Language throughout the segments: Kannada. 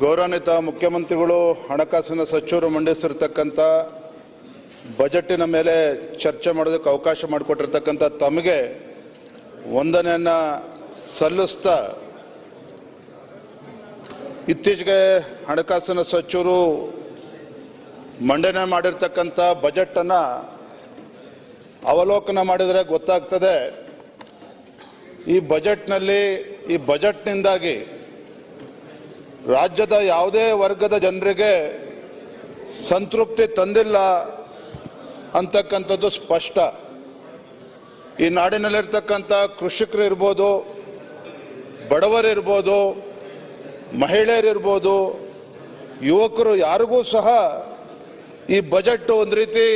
ಗೌರವಾನ್ವಿತ ಮುಖ್ಯಮಂತ್ರಿಗಳು, ಹಣಕಾಸಿನ ಸಚಿವರು ಮಂಡಿಸಿರ್ತಕ್ಕಂಥ ಬಜೆಟ್ಟಿನ ಮೇಲೆ ಚರ್ಚೆ ಮಾಡೋದಕ್ಕೆ ಅವಕಾಶ ಮಾಡಿಕೊಟ್ಟಿರ್ತಕ್ಕಂಥ ತಮಗೆ ವಂದನೆಯನ್ನ ಸಲ್ಲಿಸ್ತಾ ಇತ್ತೀಚೆಗೆ ಹಣಕಾಸಿನ ಸಚಿವರು ಮಂಡನೆ ಮಾಡಿರ್ತಕ್ಕಂಥ ಬಜೆಟನ್ನು ಅವಲೋಕನ ಮಾಡಿದರೆ ಗೊತ್ತಾಗ್ತದೆ. ಈ ಬಜೆಟ್ನಲ್ಲಿ, ಈ ಬಜೆಟ್ನಿಂದಾಗಿ ರಾಜ್ಯದ ಯಾವುದೇ ವರ್ಗದ ಜನರಿಗೆ ಸಂತೃಪ್ತಿ ತಂದಿಲ್ಲ ಅಂತಕ್ಕಂಥದ್ದು ಸ್ಪಷ್ಟ. ಈ ನಾಡಿನಲ್ಲಿರ್ತಕ್ಕಂಥ ಕೃಷಿಕರು ಇರ್ಬೋದು ಬಡವರಿರ್ಬೋದು ಮಹಿಳೆಯರಿರ್ಬೋದು ಯುವಕರು ಯಾರಿಗೂ ಸಹ ಈ ಬಜೆಟ್ ಒಂದು ರೀತಿ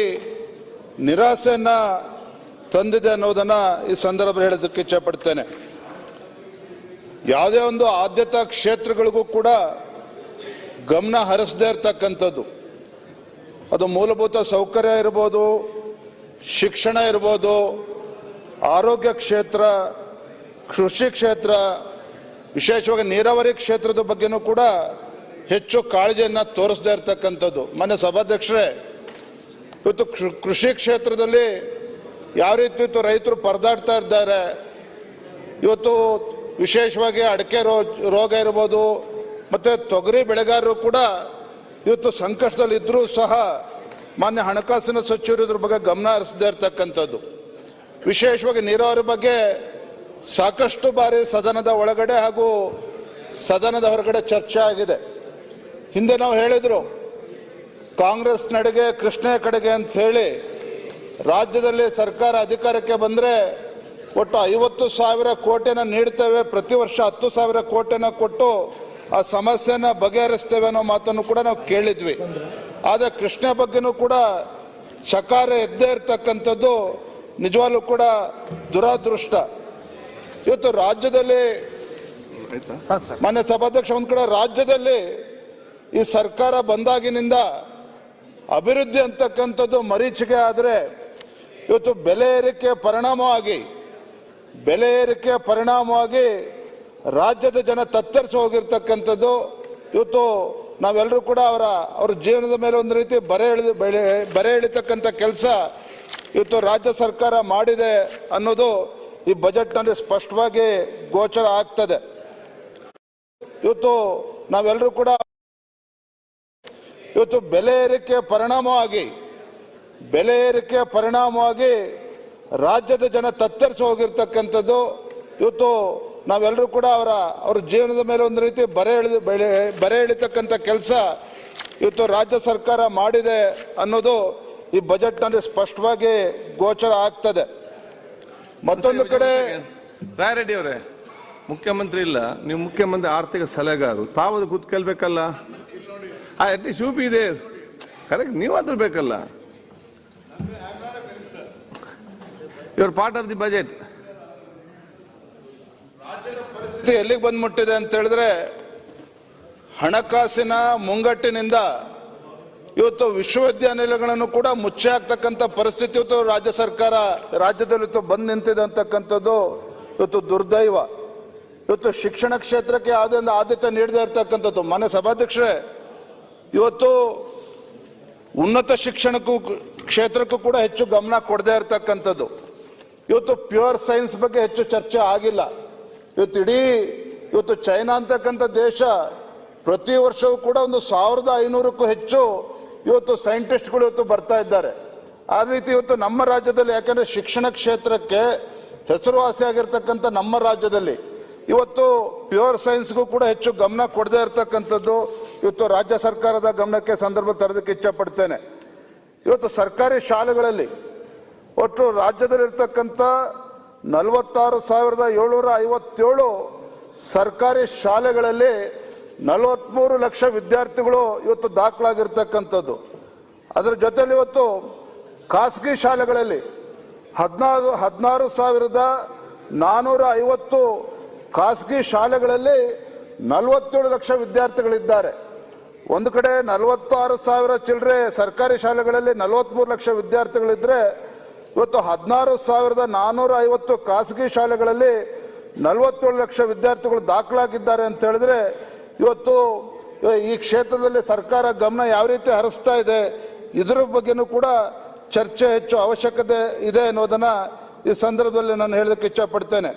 ನಿರಾಸೆಯನ್ನು ತಂದಿದೆ ಅನ್ನೋದನ್ನು ಈ ಸಂದರ್ಭದಲ್ಲಿ ಹೇಳೋದಕ್ಕೆ ಇಚ್ಛಪಡ್ತೇನೆ ಯಾವುದೇ ಒಂದು ಆದ್ಯತಾ ಕ್ಷೇತ್ರಗಳಿಗೂ ಕೂಡ ಗಮನ ಹರಿಸದೇ ಇರತಕ್ಕಂಥದ್ದು. ಅದು ಮೂಲಭೂತ ಸೌಕರ್ಯ ಇರ್ಬೋದು, ಶಿಕ್ಷಣ ಇರ್ಬೋದು, ಆರೋಗ್ಯ ಕ್ಷೇತ್ರ, ಕೃಷಿ ಕ್ಷೇತ್ರ, ವಿಶೇಷವಾಗಿ ನೀರಾವರಿ ಕ್ಷೇತ್ರದ ಬಗ್ಗೆನೂ ಕೂಡ ಹೆಚ್ಚು ಕಾಳಜಿಯನ್ನು ತೋರಿಸದೇ ಇರತಕ್ಕಂಥದ್ದು. ಮನೆ ಸಭಾಧ್ಯಕ್ಷರೇ, ಇವತ್ತು ಕೃಷಿ ಕ್ಷೇತ್ರದಲ್ಲಿ ಯಾವ ರೀತಿ ಇವತ್ತು ರೈತರು ಪರದಾಡ್ತಾ ಇದ್ದಾರೆ, ಇವತ್ತು ವಿಶೇಷವಾಗಿ ಅಡಕೆ ರೋ, ರೋಗ ಇರ್ಬೋದು, ಮತ್ತು ತೊಗರಿ ಬೆಳೆಗಾರರು ಕೂಡ ಇವತ್ತು ಸಂಕಷ್ಟದಲ್ಲಿದ್ದರೂ ಸಹ ಮಾನ್ಯ ಹಣಕಾಸಿನ ಸಚಿವರು ಇದ್ರ ಬಗ್ಗೆ ಗಮನ ಹರಿಸದೇ ಇರತಕ್ಕಂಥದ್ದು. ವಿಶೇಷವಾಗಿ ನೀರಾವರಿ ಬಗ್ಗೆ ಸಾಕಷ್ಟು ಬಾರಿ ಸದನದ ಒಳಗಡೆ ಹಾಗೂ ಸದನದ ಹೊರಗಡೆ ಚರ್ಚೆ ಆಗಿದೆ. ಹಿಂದೆ ನಾವು ಹೇಳಿದ್ರು, ಕಾಂಗ್ರೆಸ್ ನಡೆಗೆ ಕೃಷ್ಣ ಕಡೆಗೆ ಅಂತ ಹೇಳಿ ರಾಜ್ಯದಲ್ಲಿ ಸರ್ಕಾರ ಅಧಿಕಾರಕ್ಕೆ ಬಂದರೆ ಒಟ್ಟು ಐವತ್ತು ಸಾವಿರ ಕೋಟಿನ ನೀಡ್ತೇವೆ. ಪ್ರತಿ ವರ್ಷ ಹತ್ತು ಸಾವಿರ ಕೋಟಿನ ಕೊಟ್ಟು ಆ ಸಮಸ್ಯೆನ ಬಗೆಹರಿಸ್ತೇವೆ ಅನ್ನೋ ಮಾತನ್ನು ಕೂಡ ನಾವು ಕೇಳಿದ್ವಿ. ಆದರೆ ಕೃಷ್ಣ ಬಗ್ಗೆನೂ ಕೂಡ ಚಕಾರ ಎದ್ದೇ ಇರ್ತಕ್ಕಂಥದ್ದು ನಿಜವಾಗ್ಲೂ ಕೂಡ ದುರಾದೃಷ್ಟ. ಇವತ್ತು ರಾಜ್ಯದಲ್ಲಿ ಮಾನ್ಯ ಸಭಾಧ್ಯಕ್ಷ ಒಂದು ಕಡೆ ರಾಜ್ಯದಲ್ಲಿ ಈ ಸರ್ಕಾರ ಬಂದಾಗಿನಿಂದ ಅಭಿವೃದ್ಧಿ ಅಂತಕ್ಕಂಥದ್ದು ಮರೀಚಿಕೆ ಆದರೆ ಇವತ್ತು ಬೆಲೆ ಏರಿಕೆ ಪರಿಣಾಮವಾಗಿ ಬೆಲೆ ಏರಿಕೆ ಪರಿಣಾಮವಾಗಿ ರಾಜ್ಯದ ಜನ ತತ್ತರಿಸಿ ಹೋಗಿರ್ತಕ್ಕಂಥದ್ದು. ಇವತ್ತು ನಾವೆಲ್ಲರೂ ಕೂಡ ಅವರ, ಅವ್ರ ಜೀವನದ ಮೇಲೆ ಒಂದು ರೀತಿ ಬರೆ ಎಳೆದು ಬರೆ ಎಳಿತಕ್ಕಂಥ ಕೆಲಸ ಇವತ್ತು ರಾಜ್ಯ ಸರ್ಕಾರ ಮಾಡಿದೆ ಅನ್ನೋದು ಈ ಬಜೆಟ್ನಲ್ಲಿ ಸ್ಪಷ್ಟವಾಗಿ ಗೋಚರ ಆಗ್ತದೆ. ಇವತ್ತು ನಾವೆಲ್ಲರೂ ಕೂಡ ಇವತ್ತು ಬೆಲೆ ಏರಿಕೆ ಪರಿಣಾಮವಾಗಿ, ಬೆಲೆ ಏರಿಕೆ ಪರಿಣಾಮವಾಗಿ ರಾಜ್ಯದ ಜನ ತತ್ತರಿಸಿ ಹೋಗಿರ್ತಕ್ಕಂಥದ್ದು. ಇವತ್ತು ನಾವೆಲ್ಲರೂ ಕೂಡ ಅವರ, ಅವ್ರ ಜೀವನದ ಮೇಲೆ ಒಂದು ರೀತಿ ಬರೆ ಎಳೆದು ಬರೆ ಎಳಿತಕ್ಕಂಥ ಕೆಲಸ ಇವತ್ತು ರಾಜ್ಯ ಸರ್ಕಾರ ಮಾಡಿದೆ ಅನ್ನೋದು ಈ ಬಜೆಟ್ನಲ್ಲಿ ಸ್ಪಷ್ಟವಾಗಿ ಗೋಚರ ಆಗ್ತದೆ. ಮತ್ತೊಂದು ಕಡೆ ರಾಯರೆಡ್ಡಿ ಅವರೇ, ಮುಖ್ಯಮಂತ್ರಿ ಇಲ್ಲ, ನೀವು ಮುಖ್ಯಮಂತ್ರಿ ಆರ್ಥಿಕ ಸಲಹೆಗಾರರು ತಾವು ಕೂತ್ಕೊಳ್ಬೇಕಲ್ಲ? ಅಟ್ಲೀಸ್ಟ್ ಯು ಪಿ ಇದೆ. ಕರೆಕ್ಟ್ ನೀವು ಅದ್ರ ಬೇಕಲ್ಲ. Your part of the budget ಪರಿಸ್ಥಿತಿ ಎಲ್ಲಿಗೆ ಬಂದ್ಬಿಟ್ಟಿದೆ ಅಂತ ಹೇಳಿದ್ರೆ, ಹಣಕಾಸಿನ ಮುಂಗಟ್ಟಿನಿಂದ ಇವತ್ತು ವಿಶ್ವವಿದ್ಯಾನಿಲಯಗಳನ್ನು ಕೂಡ ಮುಚ್ಚೆ ಆಗ್ತಕ್ಕಂಥ ಪರಿಸ್ಥಿತಿ ಇವತ್ತು ರಾಜ್ಯ ಸರ್ಕಾರ ರಾಜ್ಯದಲ್ಲಿ ಇವತ್ತು ಬಂದ್ ನಿಂತಿದೆ ಅಂತಕ್ಕಂಥದ್ದು ಇವತ್ತು ದುರ್ದೈವ. ಇವತ್ತು ಶಿಕ್ಷಣ ಕ್ಷೇತ್ರಕ್ಕೆ ಯಾವುದೇ ಒಂದು ಆದ್ಯತೆ ನೀಡದೇ ಇರ್ತಕ್ಕಂಥದ್ದು. ಮನೆ ಸಭಾಧ್ಯಕ್ಷರೇ, ಇವತ್ತು ಉನ್ನತ ಶಿಕ್ಷಣಕ್ಕೂ ಕ್ಷೇತ್ರಕ್ಕೂ ಕೂಡ ಹೆಚ್ಚು ಗಮನ ಕೊಡದೇ ಇರತಕ್ಕಂಥದ್ದು. ಇವತ್ತು ಪ್ಯೂರ್ ಸೈನ್ಸ್ ಬಗ್ಗೆ ಹೆಚ್ಚು ಚರ್ಚೆ ಆಗಿಲ್ಲ. ಇವತ್ತು ಇಡೀ ಇವತ್ತು ಚೈನಾ ಅಂತಕ್ಕಂಥ ದೇಶ ಪ್ರತಿ ವರ್ಷವೂ ಕೂಡ ಒಂದು ಸಾವಿರದ ಐನೂರಕ್ಕೂ ಹೆಚ್ಚು ಇವತ್ತು ಸೈಂಟಿಸ್ಟ್ಗಳು ಇವತ್ತು ಬರ್ತಾ ಇದ್ದಾರೆ. ಆ ರೀತಿ ಇವತ್ತು ನಮ್ಮ ರಾಜ್ಯದಲ್ಲಿ, ಯಾಕಂದ್ರೆ ಶಿಕ್ಷಣ ಕ್ಷೇತ್ರಕ್ಕೆ ಹೆಸರುವಾಸಿಯಾಗಿರ್ತಕ್ಕಂಥ ನಮ್ಮ ರಾಜ್ಯದಲ್ಲಿ ಇವತ್ತು ಪ್ಯೂರ್ ಸೈನ್ಸ್ಗೂ ಕೂಡ ಹೆಚ್ಚು ಗಮನ ಕೊಡದೇ ಇರತಕ್ಕಂಥದ್ದು ಇವತ್ತು ರಾಜ್ಯ ಸರ್ಕಾರದ ಗಮನಕ್ಕೆ ಸಂದರ್ಭ ತರೋದಕ್ಕೆ ಇಚ್ಛಪಡ್ತೇನೆ ಇವತ್ತು ಸರ್ಕಾರಿ ಶಾಲೆಗಳಲ್ಲಿ ಒಟ್ಟು ರಾಜ್ಯದಲ್ಲಿರ್ತಕ್ಕಂಥ ನಲವತ್ತಾರು ಸಾವಿರದ ಏಳ್ನೂರ ಐವತ್ತೇಳು ಸರ್ಕಾರಿ ಶಾಲೆಗಳಲ್ಲಿ ನಲವತ್ಮೂರು ಲಕ್ಷ ವಿದ್ಯಾರ್ಥಿಗಳು ಇವತ್ತು ದಾಖಲಾಗಿರ್ತಕ್ಕಂಥದ್ದು. ಅದರ ಜೊತೆಯಲ್ಲಿ ಇವತ್ತು ಖಾಸಗಿ ಶಾಲೆಗಳಲ್ಲಿ ಹದಿನಾರು ಹದಿನಾರು ಸಾವಿರದ ನಾನೂರ ಐವತ್ತು ಖಾಸಗಿ ಶಾಲೆಗಳಲ್ಲಿ ನಲವತ್ತೇಳು ಲಕ್ಷ ವಿದ್ಯಾರ್ಥಿಗಳಿದ್ದಾರೆ. ಒಂದು ಕಡೆ ನಲವತ್ತಾರು ಸಾವಿರ ಚಿಲ್ಲರೆ ಸರ್ಕಾರಿ ಶಾಲೆಗಳಲ್ಲಿ ನಲವತ್ಮೂರು ಲಕ್ಷ ವಿದ್ಯಾರ್ಥಿಗಳಿದ್ರೆ ಇವತ್ತು ಹದಿನಾರು ಸಾವಿರದ ನಾನೂರ ಐವತ್ತು ಖಾಸಗಿ ಶಾಲೆಗಳಲ್ಲಿ ನಲವತ್ತೇಳು ಲಕ್ಷ ವಿದ್ಯಾರ್ಥಿಗಳು ದಾಖಲಾಗಿದ್ದಾರೆ ಅಂತ ಹೇಳಿದ್ರೆ ಇವತ್ತು ಈ ಕ್ಷೇತ್ರದಲ್ಲಿ ಸರ್ಕಾರ ಗಮನ ಯಾವ ರೀತಿ ಹರಿಸ್ತಾ ಇದೆ, ಇದರ ಬಗ್ಗೆನೂ ಕೂಡ ಚರ್ಚೆ ಹೆಚ್ಚು ಅವಶ್ಯಕತೆ ಇದೆ ಅನ್ನೋದನ್ನ ಈ ಸಂದರ್ಭದಲ್ಲಿ ನಾನು ಹೇಳೋದಕ್ಕೆ ಇಚ್ಛಪಡ್ತೇನೆ.